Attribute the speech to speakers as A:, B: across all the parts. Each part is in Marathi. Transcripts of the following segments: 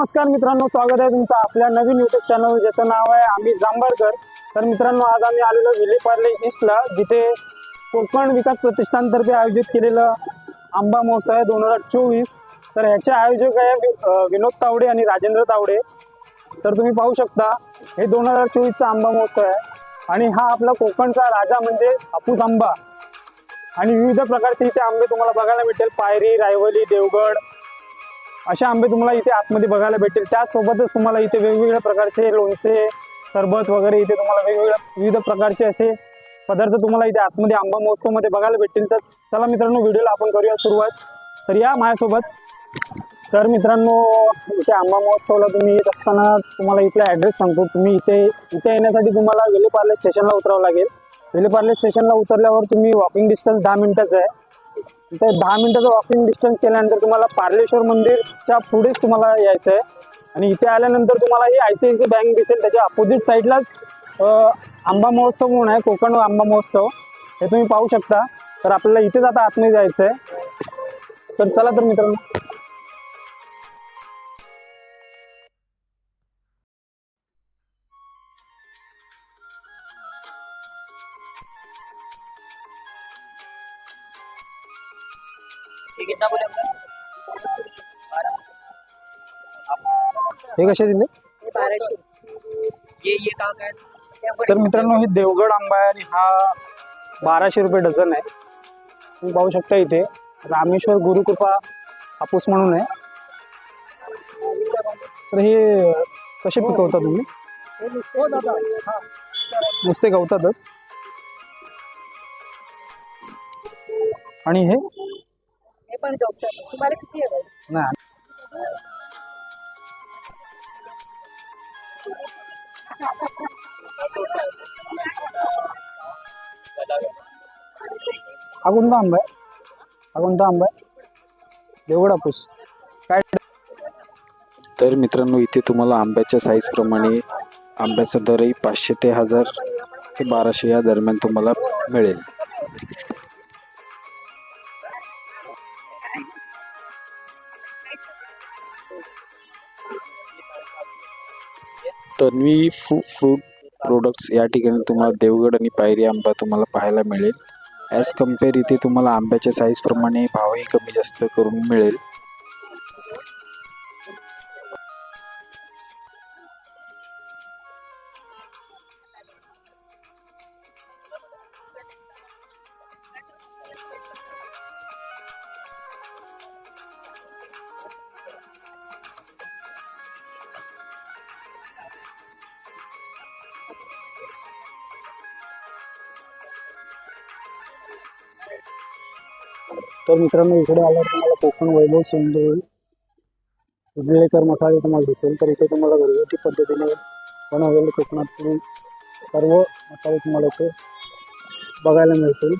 A: नमस्कार मित्रांनो स्वागत आहे तुमचं आपल्या नवीन युट्यूब चॅनल ज्याचं नाव आहे आम्ही जांभरकर तर मित्रांनो आज आम्ही आलेलो विलेपार्ले ईस्टला जिथे कोकण विकास प्रतिष्ठानतर्फे आयोजित केलेलं आंबा महोत्सव आहे दोन हजार चोवीस. तर ह्याचे आयोजक आहे विनोद तावडे आणि राजेंद्र तावडे. तर तुम्ही पाहू शकता हे दोन हजार चोवीसचा आंबा महोत्सव आहे. आणि हा आपला कोकणचा राजा म्हणजे हापूस आंबा. आणि विविध प्रकारचे इथे आंबे तुम्हाला बघायला भेटेल. पायरी रायवली देवगड असे आंबे तुम्हाला इथे आतमध्ये बघायला भेटेल त्यासोबतच तुम्हाला इथे वेगवेगळ्या प्रकारचे लोणचे सरबत वगैरे इथे तुम्हाला वेगवेगळ्या विविध प्रकारचे असे पदार्थ तुम्हाला इथे आतमध्ये आंबा महोत्सवमध्ये बघायला भेटतील. तर चला मित्रांनो व्हिडिओला आपण करूया सुरुवात. तर या माझ्यासोबत. तर मित्रांनो इथे आंबा महोत्सवला तुम्ही येत असताना तुम्हाला इथला ॲड्रेस सांगतो. तुम्ही इथे इथे येण्यासाठी तुम्हाला वेलेपार्ले स्टेशनला उतरावं लागेल. वेलेपार्ले स्टेशनला उतरल्यावर तुम्ही वॉकिंग डिस्टन्स दहा मिनिटाचं आहे. ते दहा मिनिटाचं वॉकिंग डिस्टन्स केल्यानंतर तुम्हाला पार्लेश्वर मंदिरच्या पुढेच तुम्हाला यायचं आहे आणि इथे आल्यानंतर तुम्हाला ही I C I C bank दिसेल त्याच्या अपोजिट साईडलाच आंबा महोत्सव म्हणून आहे कोकण आंबा महोत्सव. हे तुम्ही पाहू शकता. तर आपल्याला इथेच आता आतमध्ये जायचं आहे तर चला तर मित्रांनो. हे कसे दिले?
B: ये ये कहाँ का है
A: तर मित्रांनो हे देवगड आंबा आहे आणि हा बाराशे रुपये डझन आहे. तुम्ही पाहू शकता इथे रामेश्वर गुरुकृपा हापूस म्हणून आहे. तर हे कसे पिकवता तुम्ही? नुसते गवतातच. आणि हे?
C: हे पण डॉक्टर तुम्हाला किती हवं
A: नाही. हा कोणता आंबा आहे हा कोणता आंबा आहे काय?
D: तर मित्रांनो इथे तुम्हाला आंब्याच्या साईज प्रमाणे आंब्याचा दरही पाचशे ते हजार ते बाराशे या दरम्यान तुम्हाला मिळेल. तन्वी फू फ्रूट प्रोडक्ट्स या ठिकाणी तुम्हाला देवगड आणि पायरी आंबा तुम्हाला पाहायला मिळेल. ॲज कंपेअर इथे तुम्हाला आंब्याच्या साईजप्रमाणे भावही कमी जास्त करून मिळेल.
A: तर मित्रांनो इकडे आल्यावर तुम्हाला कोकण वैभव सौंदर्य इडलेकर मसाले तुम्हाला दिसेल. तर इथे तुम्हाला घरगुती पद्धतीने बनवलेले कोकणातील सर्व मसाले तुम्हाला इथे बघायला मिळतील.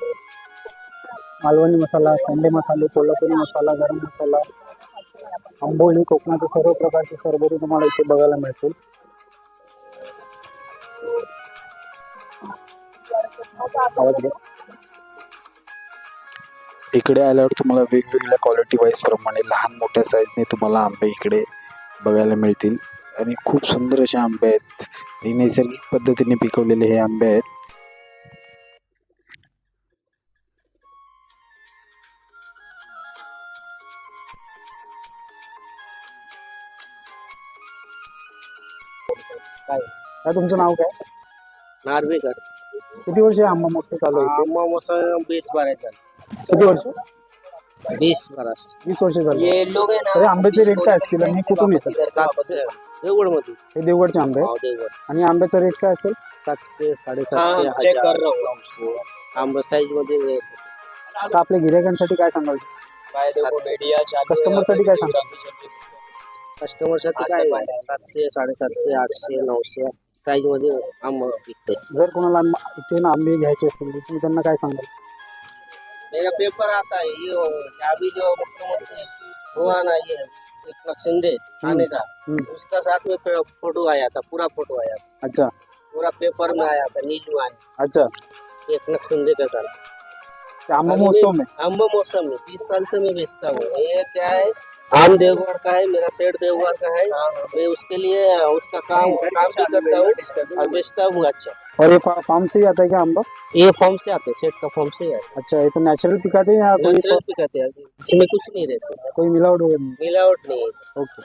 A: मालवणी मसाला संडे मसाले कोल्हापुरी मसाला गरम मसाला आंबोली कोकणातील सर्व प्रकारचे सरबरी तुम्हाला इथे बघायला मिळतील. आवाज
D: इकडे आल्यावर तुम्हाला वेगवेगळ्या क्वालिटी वाईज प्रमाणे लहान मोठ्या साईजने तुम्हाला आंबे इकडे बघायला मिळतील. आणि खूप सुंदर असे आंबे आहेत. आणि नैसर्गिक पद्धतीने पिकवलेले हे आंबे आहेत.
A: काय? तुमचं नाव काय?
B: नार्वेकर.
A: किती वर्ष हे आंबा मस्त चालू आहे?
B: आम्हा मौसम बीस चल
A: किती वर्ष?
B: बीस बरस.
A: वीस वर्ष झाली.
B: ये लोग है ना
A: अरे आंब्याचे रेट काय असतील आणि कुठून येतात?
B: सातशे देवगडमध्ये
A: हे देवगडचे आंबे? आहेत.
B: हाँ देवगड.
A: आणि आंब्याचा रेट काय असेल?
B: सातशे साडेसातशे चेक कर रहा हूँ. आंबा साईजमध्ये
A: आता आपल्या गिरायकांसाठी काय सांगाल? कस्टमरसाठी काय सांगाल?
B: कस्टमरसाठी काय? आहे? सातशे साडेसातशे आठशे नऊशे साईजमध्ये आंबा विकते.
A: जर कोणाला आंबा- इथे ना आंबे घ्यायचे असतील तर तुम्ही त्यांना काय सांगाल?
B: मेरा पेपर आता है ये अभी जो मुख्यमंत्री हुआ ना ये एक शिंदे आने का।
A: हम्म।
B: उसका साथ में फ़ोटो आया था पूरा फ़ोटो आया था।
A: अच्छा।
B: पूरा पेपर में आया था न्यूज़ में आया
A: अच्छा।
B: नक शिंदे का साथ
A: ते मौसम में?
B: आंबा मौसम में बीस साल से मैं बेचता हूँ। ये क्या है? आम देवगढ़ का है मेरा सेठ देवगढ़ का है। मैं उसके लिए उसका काम काम भी करता हूँ और बेचता हूँ अच्छा।
A: और ये फार्म से ही आता है क्या आंबा
B: ये फॉर्म से आते हैं सेठ का फॉर्म से है
A: अच्छा ये तो नेचुरल पिकाते हैं या कोई
B: नेचुरल भी कहते हैं इसमें कुछ नहीं रहते।
A: कोई मिलावट
B: मिलावट नहीं है
A: ओके।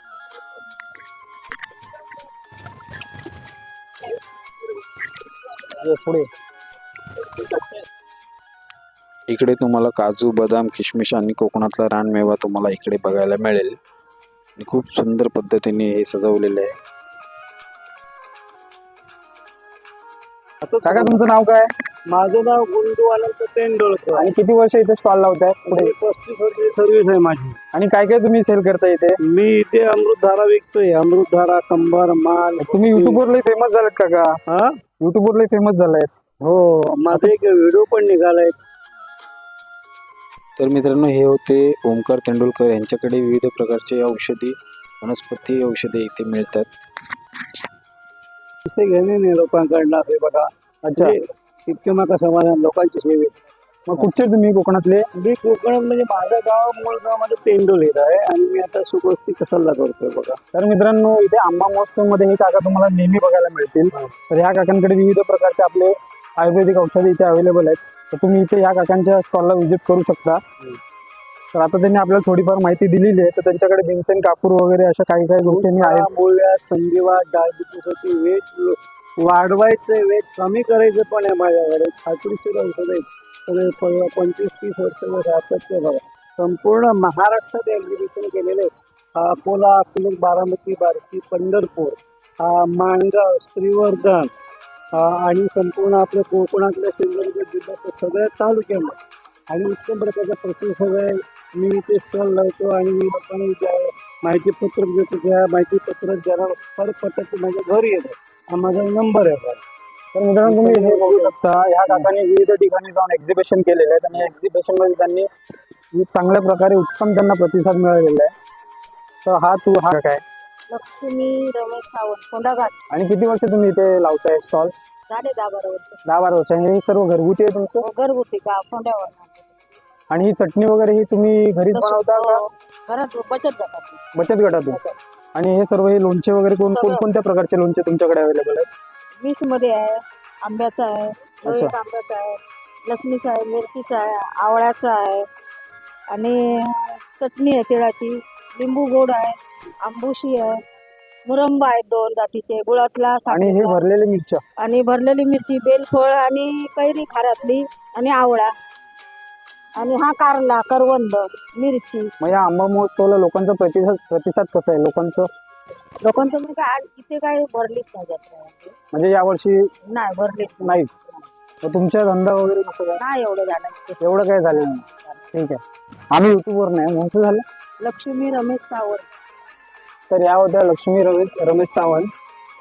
A: ये पुढे
D: इकडे तुम्हाला काजू बदाम किशमिश आणि कोकणातला रानमेवा तुम्हाला इकडे बघायला मिळेल. आणि खूप सुंदर पद्धतीने हे सजवलेले आहे.
A: काका तुमचं नाव काय?
E: माझं नाव गुंडू अनंत तेंडुलकर
A: आणि किती वर्ष इथे स्टॉल लावताय? पुढे
E: पस्तीस वर्षाची सर्व्हिस आहे माझी.
A: आणि काय काय तुम्ही सेल करता इथे?
E: मी इथे अमृतधारा विकतोय. अमृतधारा कंबर माल
A: तुम्ही युट्यूबवरले फेमस झालेत काका
E: हा?
A: युट्यूबवरले फेमस झालाय
E: हो माझा एक व्हिडिओ पण निघालाय.
D: तर मित्रांनो हे होते ओमकार तेंडुलकर यांच्याकडे विविध प्रकारचे औषधी वनस्पती औषधे इथे मिळतात.
E: पैसे घेणे नाही लोकांकडनं असे बघा.
A: अच्छा.
E: इतके माका समाधान लोकांची सेवेत.
A: मग कुठचे तुम्ही कोकणातले?
E: मी कोकणात म्हणजे माझं गाव मूळ गाव माझं तेंडोल येत आहे आणि मी आता सुगोष्टी कसला करतोय बघा.
A: तर मित्रांनो इथे आंबा महोत्सवमध्ये हे काका तुम्हाला नेहमी बघायला मिळतील. तर ह्या काकांकडे विविध प्रकारचे आपले आयुर्वेदिक औषधे इथे अवेलेबल आहेत. तर तुम्ही इथे या काकांच्या स्टॉलला व्हिजिट करू शकता. तर आता त्यांनी आपल्याला थोडीफार माहिती दिलेली आहे. तर त्यांच्याकडे भीमसेन कापूर वगैरे अशा काही काही गोष्टी आहेत.
E: संधीवाद संधिवात डायबिटीस होती वेट वाढवायचं वेट कमी करायचं पण आहे माझ्याकडे. खात्रीशीर औषध आहेत. सगळे प- पंचवीस तीस वर्ष सातत्य बघा. संपूर्ण महाराष्ट्रात एक्झिबिशन केलेले आहे. अकोला अकोले बारामती बार्शी पंढरपूर. हा माणगाव श्रीवर्धन आणि संपूर्ण आपल्या कोकणातल्या सिंधुदुर्ग जिल्ह्याच्या सगळ्या तालुक्यामध्ये. आणि उत्तम प्रकारचा प्रतिसाद आहे. मी इथे स्टॉल लावतो आणि मी लोकांना जे आहे माहिती पत्रक देतो. त्या माहिती पत्रक ज्याला पर पटत माझ्या घरी येतं. हा माझा नंबर आहे.
A: तर मित्रांनो तुम्ही हे बघू शकता ह्या काकांनी विविध ठिकाणी जाऊन एक्झिबिशन केलेलं आहे. आणि एक्झिबिशनमध्ये त्यांनी चांगल्या प्रकारे उत्तम त्यांना प्रतिसाद मिळालेला आहे. तर हा तू हा काय?
C: लक्ष्मी रमेश सावंत फोंडाघाट
A: आणि किती वर्ष तुम्ही इथे लावताय स्टॉल
C: झाले दहा बारा वर्ष.
A: दहा बारा वर्ष. आणि हे सर्व घरगुती आहे तुमचं?
C: घरगुती का फोंड्यावर
A: आणि ही चटणी वगैरे ही तुम्ही घरीच बनवता का?
C: घरात बचत जातात
A: बचत गटातून. आणि हे सर्व हे लोणचे वगैरे कोण कोण कोणत्या प्रकारचे लोणचे तुमच्याकडे अवेलेबल आहेत?
C: वीसमध्ये आहे आंब्याचा आहे
A: अच्छा.
C: आंब्याचा आहे लसणीचा आहे मिरचीचा आहे आवळ्याचा आहे आणि चटणी आहे तिळाची लिंबू गोड आहे. आंबुशी आहे मुरंबा आहेत दोन जातीचे गुळातला
A: आणि हे
C: साखरेचा.
A: भरलेले मिरच्या.
C: आणि भरलेली मिरची बेलफळ आणि कैरी खारातली आणि आवळा. आणि हा कारला करवंद मिरची.
A: मग या आंबा महोत्सवाला लोकांचा प्रतिसाद प्रतिसाद कसा आहे? लोकांचं?
C: लोकांचं म्हणजे काय इथे काय भरलीच नाही जत्रा
A: म्हणजे यावर्षी
C: नाही भरलीच नाही.
A: नाहीच. मग तुमचा धंदा वगैरे कसं काय
C: नाही एवढं झालं इथे.
A: एवढं काय झालं नाही. ठीक आहे. आम्ही युट्यूबवर नाही. म्हणून झालं?
C: लक्ष्मी रमेश सावंत.
A: तर या होत्या लक्ष्मी रमेश रमेश सावंत.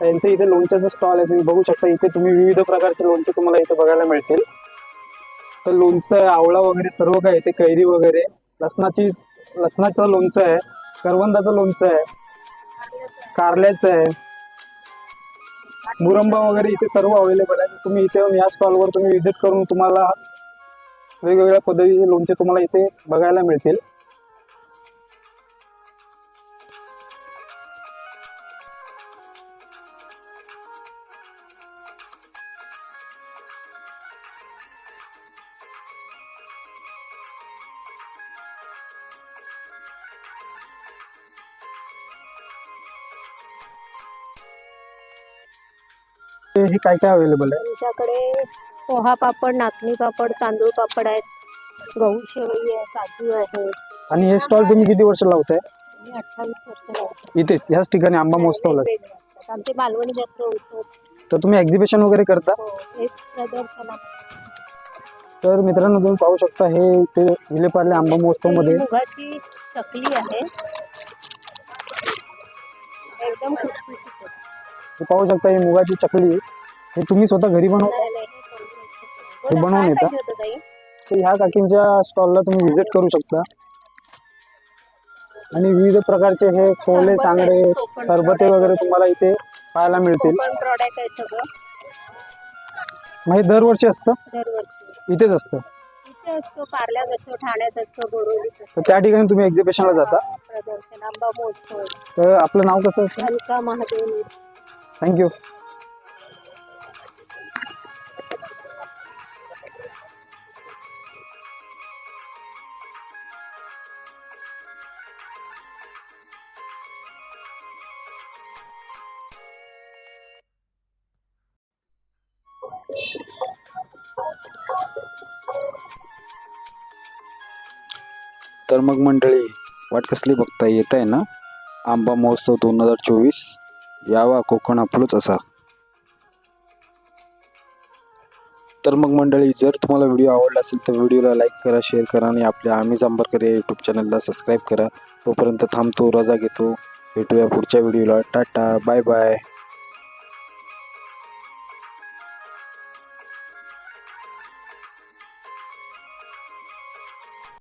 A: यांचं इथे लोणच्याचं स्टॉल आहे तुम्ही बघू शकता इथे तुम्ही विविध प्रकारचे लोणचे तुम्हाला इथे बघायला मिळतील. तर लोणचं आवळा वगैरे सर्व काय इथे कैरी वगैरे. लसणाची लसणाचं लोणचं आहे करवंदाचं लोणचं आहे कारल्याचं आहे. मुरंबा वगैरे इथे सर्व अवेलेबल आहे. तुम्ही इथे येऊन या स्टॉलवर तुम्ही व्हिजिट करून तुम्हाला वेगवेगळ्या पद्धतीचे लोणचे तुम्हाला इथे बघायला मिळतील. हे काय काय अवेलेबल आहे
F: आमच्याकडे पोहा पापड नाचणी पापड तांदूळ पापड आहेत गहू शेवई आहे काजू आहे
A: आणि हे स्टॉल तुम्ही किती वर्ष लावताय
F: मी अठ्ठावीस वर्ष लावते.
A: इथेच ह्याच ठिकाणी आंबा महोत्सवला.
F: आमचे मालवणी उत्सव
A: तर तुम्ही एक्झिबिशन वगैरे करता
F: हो, एक प्रदर्शन आहे.
A: तर मित्रांनो तुम्ही पाहू शकता हे इथे विलेपार्ले आंबा महोत्सव
F: ही
A: मध्ये
F: मुगाची चकली आहे
A: हे पाहू शकता ही मुगाची चकली. हे तुम्ही स्वतः घरी
F: नाही, हे
A: बनवून येतं? तर ह्या काकींच्या स्टॉलला तुम्ही व्हिजिट करू शकता. आणि विविध प्रकारचे हे कोले सांगडे सरबते वगैरे तुम्हाला इथे पाहायला मिळतील.
F: कोकण प्रॉडक्ट आहे सगळं.
A: मग हे दरवर्षी असतं?
F: दरवर्षी.
A: इथेच असतं.
C: कुठे असतो पार्ल्यात असतो ठाण्यात असतो बोरिवलीत असतो.
A: तर त्या ठिकाणी तुम्ही एक्झिबिशनला जाता.
C: प्रदर्शन आंबा महोत्सव.
A: तर आपलं नाव कसं असतं?
C: अलका महादेव
A: थँक्यू
D: तर मग मंडळी वाट कसली बघता येत आहे ना? आंबा महोत्सव दोन हजार चोवीस. यावा कोकण आपलंच असा. तर मग मंडळी जर तुम्हाला व्हिडिओ आवडला असेल तर व्हिडिओला लाईक करा शेअर करा आणि आपल्या आम्ही जांभरकर या यूट्यूब चॅनलला सबस्क्राईब करा. तोपर्यंत थांबतो रजा घेतो. भेटूया पुढच्या व्हिडिओला. Tata bye bye